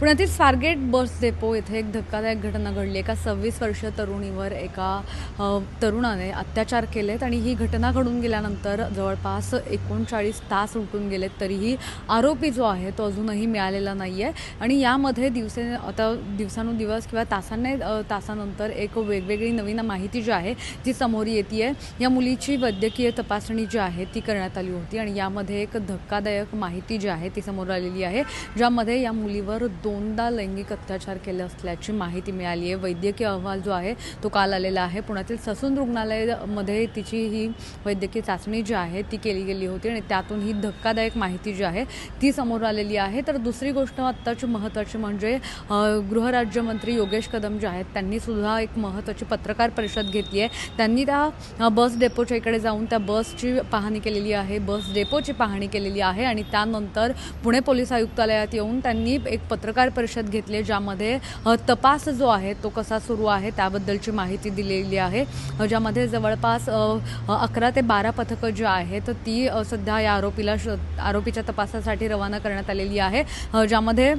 पुण्यातील Swargate bus depot येथे एक धक्कादायक घटना घडली. एका सव्वीस वर्ष तरुणीवर एका तरुणाने अत्याचार केलेत आणि ही घटना घडून गेल्यानंतर जवळपास एकोणचाळीस तास उलटून गेलेत. तरीही आरोपी जो आहे तो अजूनही मिळालेला नाही आहे आणि यामध्ये दिवसे आता दिवसानुदिवस किंवा तासांनी तासानंतर एक वेगवेगळी नवीन माहिती जी आहे ती समोर येते आहे या मुलीची वैद्यकीय तपासणी जी आहे ती करण्यात आली होती आणि यामध्ये एक धक्कादायक माहिती जी आहे ती समोर आलेली आहे ज्यामध्ये या मुलीवर दोनदा लैंगिक अत्याचार केले असल्याची माहिती मिळाली आहे. वैद्यकीय अहवाल जो आहे तो काल आलेला आहे. पुण्यातील ससून रुग्णालयामध्ये तिची ही वैद्यकीय चाचणी जी आहे ती केली गेली होती आणि त्यातून ही धक्कादायक माहिती जी आहे ती समोर आलेली आहे. तर दुसरी गोष्ट आत्ताची महत्त्वाची म्हणजे गृहराज्यमंत्री योगेश कदम जे आहेत त्यांनी सुद्धा एक महत्त्वाची पत्रकार परिषद घेतली आहे. त्यांनी त्या बस डेपोच्या इकडे जाऊन त्या बसची पाहणी केलेली आहे. बस डेपोची पाहणी केलेली आहे आणि त्यानंतर पुणे पोलीस आयुक्तालयात येऊन त्यांनी एक पत्रकार परिषद घेतली ज्यामध्ये तपास जो आहे तो कसा सुरू आहे त्याबद्दलची माहिती दिलेली आहे. ज्यामध्ये जवळपास अकरा ते बारा पथकं जी आहेत ती सध्या या आरोपीला श आरोपीच्या तपासासाठी रवाना करण्यात आलेली आहे. ज्यामध्ये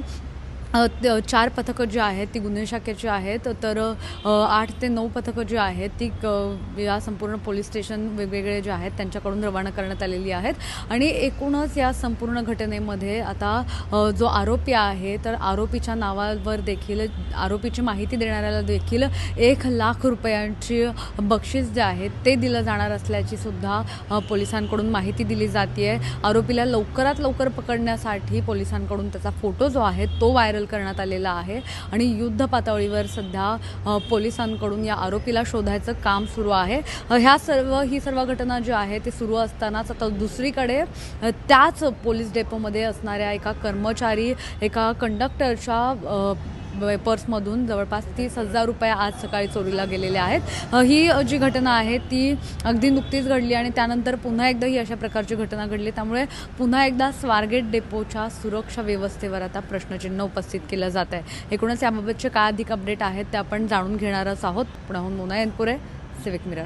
चार पथकं जी आहेत ती गुन्हे शाखेची आहेत तर आठ ते नऊ पथकं जी आहेत ती क- या संपूर्ण पोलीस स्टेशन वेगवेगळे जे आहेत त्यांच्याकडून रवाना करण्यात आलेली आहेत. आणि एकूणच या संपूर्ण घटनेमध्ये आता जो आरोपी आहे तर आरोपीच्या नावावर देखील आरोपीची माहिती देणाऱ्याला देखील एक लाख रुपयांची बक्षीस जे आहे ते दिलं जाणार असल्याची सुद्धा पोलिसांकडून माहिती दिली जाते आरोपीला लवकरात लवकर पकडण्यासाठी पोलिसांकडून त्याचा फोटो जो आहे तो व्हायरल करण्यात आलेला आहे आणि युद्ध पातळीवर सध्या पोलिसांकडून या आरोपीला शोधायचं काम सुरू आहे. ह्या सर्व ही सर्व घटना जी आहे ती सुरू असतानाच आता दुसरीकडे त्याच पोलीस डेपोमध्ये असणाऱ्या एका कर्मचारी एका कंडक्टरच्या पर्समधून जवळपास तीस हजार रुपये आज सकाळी चोरीला गेलेले आहेत. ही जी घटना आहे ती अगदी नुकतीच घडली आणि त्यानंतर पुन्हा एकदा ही अशा प्रकारची घटना घडली. त्यामुळे पुन्हा एकदा स्वारगेट डेपोच्या सुरक्षा व्यवस्थेवर आता प्रश्नचिन्ह उपस्थित केलं जात आहे. एकूणच याबाबतचे काय अधिक अपडेट आहेत ते आपण जाणून घेणारच आहोत. पुण्याहून मोना एनपुरे सिविक मिरर.